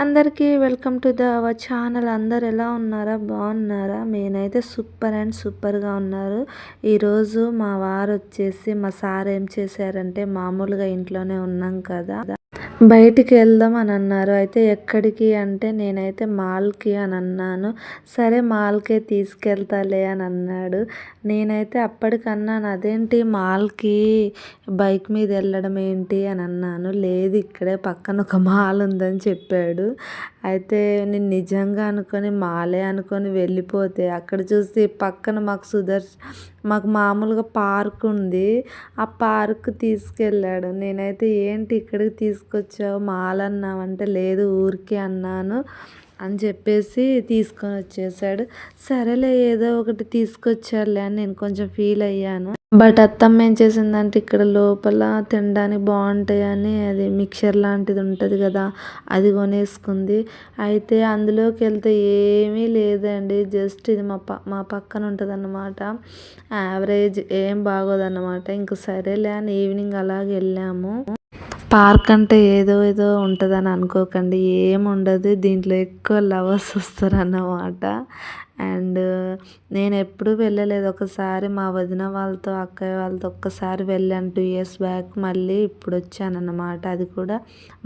అందరికీ welcome to the our channel. అందరు ఎలా ఉన్నారా? బాగున్నారా? నేనైతే సూపర్ అండ్ సూపర్గా ఉన్నారు. ఈరోజు మా వారు వచ్చేసి మా సార్ ఏం చేశారంటే మామూలుగా ఇంట్లోనే ఉన్నాం కదా. బయటికి వెళ్దాం అని అన్నారు. అయితే ఎక్కడికి అంటే నేనైతే మాల్కి అని అన్నాను. సరే మాల్కే తీసుకెళ్తాలే అని అన్నాడు. నేనైతే అప్పటికన్నాను అదేంటి మాల్కి? బైక్ మీద వెళ్ళడం ఏంటి? అని అన్నాను. లేదు ఇక్కడే పక్కన ఒక మాల్ ఉందని చెప్పాడు. అయితే నేను నిజంగా అనుకొని మాలే అనుకొని వెళ్ళిపోతే అక్కడ చూస్తే పక్కన మాకు సుదర్శ మాకు మామూలుగా పార్క్ ఉంది. ఆ పార్క్ తీసుకెళ్ళాడు. నేనైతే ఏంటి ఇక్కడికి తీసుకొచ్చావు? మాల్ అన్నావంటే లేదు ఊరికే అన్నాను అని చెప్పేసి తీసుకొని వచ్చేసాడు. సరేలే ఏదో ఒకటి తీసుకొచ్చాడులే అని నేను కొంచెం ఫీల్ అయ్యాను. బట్ అత్తమ్మ ఏం చేసిందంటే ఇక్కడ లోపల తినడానికి బాగుంటాయని అది మిక్చర్ లాంటిది ఉంటుంది కదా అది కొనేసుకుంది. అయితే అందులోకి వెళ్తే ఏమీ లేదండి జస్ట్ ఇది మా ప మా పక్కన ఉంటుంది అన్నమాట యావరేజ్ ఏం బాగోదన్నమాట. ఇంక సరేలే అని ఈవినింగ్ అలాగే వెళ్ళాము. పార్క్ అంటే ఏదో ఏదో ఉంటుందని అనుకోకండి. ఏముండదు దీంట్లో ఎక్కువ లవర్స్ వస్తారన్నమాట. అండ్ నేను ఎప్పుడూ వెళ్ళలేదు. ఒకసారి మా వదిన వాళ్ళతో అక్కయ్య వాళ్ళతో ఒక్కసారి వెళ్ళాను టూ ఇయర్స్ బ్యాక్. మళ్ళీ ఇప్పుడు వచ్చానన్నమాట. అది కూడా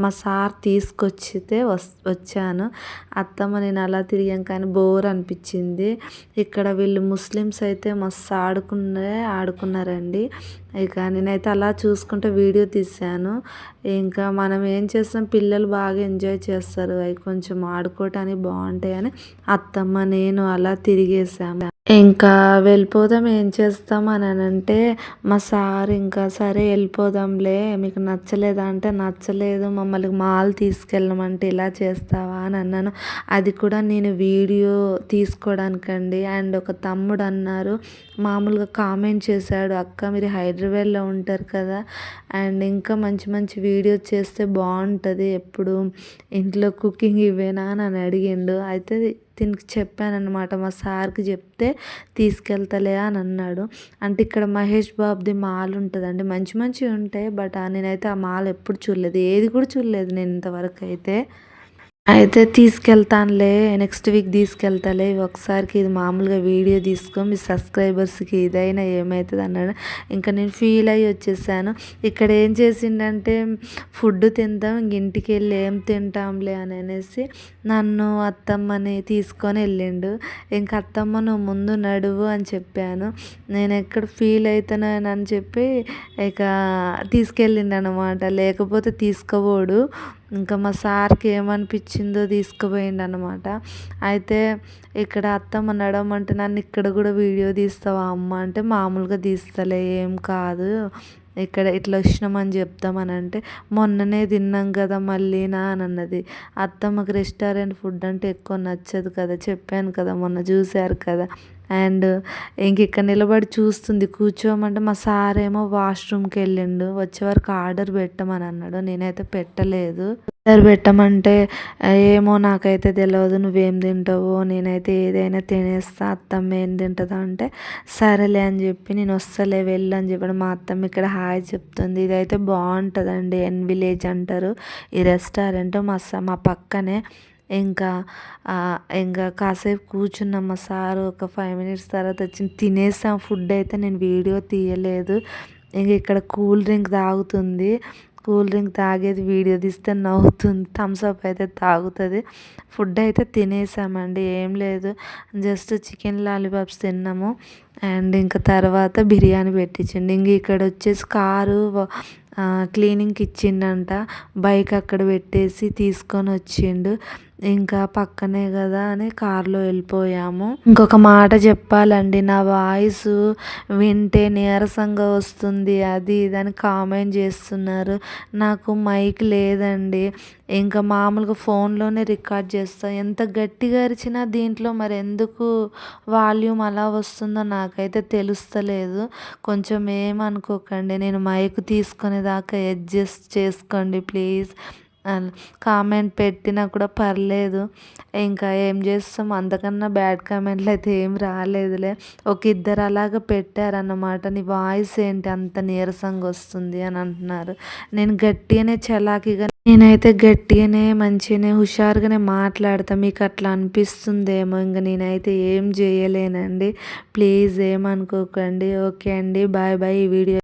మా సార్ తీసుకొచ్చితే వస్ వచ్చాను. అత్తమ్మ నేను అలా తిరిగాం కానీ బోర్ అనిపించింది. ఇక్కడ వీళ్ళు ముస్లిమ్స్ అయితే మస్తు ఆడుకునే ఆడుకున్నారండి. ఇక నేనైతే అలా చూసుకుంటే వీడియో తీశాను. ఇంకా మనం ఏం చేస్తాం? పిల్లలు బాగా ఎంజాయ్ చేస్తారు. అవి కొంచెం ఆడుకోవటానికి బాగుంటాయని అత్తమ్మ నేను అలా తిరిగేసాము ఇంకా వెళ్ళిపోదాం ఏం చేస్తాం అని అంటే మా సార్ ఇంకా సరే వెళ్ళిపోదాంలే మీకు నచ్చలేదా? అంటే నచ్చలేదు మమ్మల్ని మాల్ తీసుకెళ్ళమంటే ఇలా చేస్తావా? అని అన్నాను. అది కూడా నేను వీడియో తీసుకోవడానికండి అండ్ ఒక తమ్ముడు అన్నారు మామూలుగా కామెంట్ చేశాడు అక్క మీరు హైదరాబాద్లో ఉంటారు కదా అండ్ ఇంకా మంచి మంచి వీడియో చేస్తే బాగుంటుంది ఎప్పుడు ఇంట్లో కుకింగ్ ఇవేనా? అని అడిగిండు. అయితే దీనికి చెప్పాను మా సార్కి చెప్తే తీసుకెళ్తలే అని అన్నాడు. అంటే ఇక్కడ మహేష్ బాబుది మాల్ ఉంటుందండి. మంచి మంచివి ఉంటాయి బట్ నేనైతే ఆ మాల్ ఎప్పుడు చూడలేదు. ఏది కూడా చూడలేదు నేను ఇంతవరకు అయితే. అయితే తీసుకెళ్తానులే నెక్స్ట్ వీక్ తీసుకెళ్తాలే ఒకసారికి ఇది మామూలుగా వీడియో తీసుకో మీ సబ్స్క్రైబర్స్కి ఇదైనా ఏమవుతుంది అన్నాడు. ఇంకా నేను ఫీల్ అయ్యి వచ్చేసాను. ఇక్కడ ఏం చేసిండంటే ఫుడ్ తిందాం ఇంక ఇంటికి వెళ్ళి ఏం తింటాంలే అని అనేసి నన్ను అత్తమ్మని తీసుకొని వెళ్ళిండు. ఇంక అత్తమ్మ నువ్వు ముందు నడువు అని చెప్పాను. నేను ఎక్కడ ఫీల్ అవుతున్నానని చెప్పి ఇక తీసుకెళ్ళిండు అనమాట లేకపోతే తీసుకోబోడు. ఇంకా మా సార్కి ఏమనిపించిందో తీసుకుపోయిండు అనమాట అయితే ఇక్కడ అత్తమ్మ నడవమంటే నన్ను ఇక్కడ కూడా వీడియో తీస్తావా అమ్మ? అంటే మామూలుగా తీస్తలే ఏం కాదు. ఇక్కడ ఇట్లా వచ్చినామని చెప్తామని అంటే మొన్ననే తిన్నాం కదా మళ్ళీనా అని అన్నది. అత్తమ్మకి రెస్టారెంట్ ఫుడ్ అంటే ఎక్కువ నచ్చదు కదా చెప్పాను కదా మొన్న చూశారు కదా. అండ్ ఇంక ఇక్కడ నిలబడి చూస్తుంది కూర్చోమంటే మా సార్ ఏమో వాష్రూమ్కి వెళ్ళిండు వచ్చే వరకు ఆర్డర్ పెట్టమని అన్నాడు నేనైతే పెట్టలేదు. ఆర్డర్ పెట్టమంటే ఏమో నాకైతే తెలియదు నువ్వేం తింటావో నేనైతే ఏదైనా తినేస్తా అత్తమ్మ ఏం తింటుందో అంటే సరేలే అని చెప్పి నేను వస్తలే వెళ్ళు అని చెప్పాడు మా అత్తమ్మ ఇక్కడ హాయ్ చెప్తుంది. ఇదైతే బాగుంటుందండి ఎన్ విలేజ్ అంటారు. ఈ రెస్టారెంట్ మా మా పక్కనే ఇంకా ఇంకా కాసేపు కూర్చున్నాం. మా సారు ఒక ఫైవ్ మినిట్స్ తర్వాత వచ్చి తినేసాం. ఫుడ్ అయితే నేను వీడియో తీయలేదు. ఇంకా ఇక్కడ కూల్ డ్రింక్ తాగుతుంది. కూల్ డ్రింక్ తాగేది వీడియో తీస్తే నవ్వుతుంది. థమ్స్అప్ అయితే తాగుతుంది. ఫుడ్ అయితే తినేసామండి. ఏం లేదు. జస్ట్ చికెన్ లాలీపాప్స్ తిన్నాము. అండ్ ఇంకా తర్వాత బిర్యానీ పెట్టించండి. ఇంక ఇక్కడ వచ్చేసి కారు క్లీనింగ్కి ఇచ్చిండంట. బైక్ అక్కడ పెట్టేసి తీసుకొని వచ్చిండు. ఇంకా పక్కనే కదా అని కార్లో వెళ్ళిపోయాము. ఇంకొక మాట చెప్పాలండి నా వాయిస్ వింటే నీరసంగా వస్తుంది అది ఇదని కామెంట్ చేస్తున్నారు. నాకు మైక్ లేదండి. ఇంకా మామూలుగా ఫోన్లోనే రికార్డ్ చేస్తాను ఎంత గట్టిగా అరిచినా దీంట్లో మరి ఎందుకు వాల్యూమ్ అలా వస్తుందో నాకైతే తెలుస్తలేదు. కొంచెం ఏమనుకోకండి నేను మైక్ తీసుకునే దాకా అడ్జస్ట్ చేసుకోండి ప్లీజ్ కామెంట్ పెట్టినా కూడా పర్లేదు. ఇంకా ఏం చేస్తాం? అంతకన్నా బ్యాడ్ కామెంట్లు అయితే ఏం రాలేదులే. ఒక ఇద్దరు అలాగ పెట్టారన్నమాట. నీ వాయిస్ ఏంటి అంత నీరసంగా వస్తుంది అని అంటున్నారు. నేను గట్టిగానే చలాకీగా నేనైతే గట్టిగానే మంచిగానే హుషారుగానే మాట్లాడతా. మీకు అట్లా అనిపిస్తుందేమో? ఇంక నేనైతే ఏం చేయలేనండి. ప్లీజ్ ఏమనుకోకండి. ఓకే అండి. బాయ్ బాయ్ ఈ వీడియో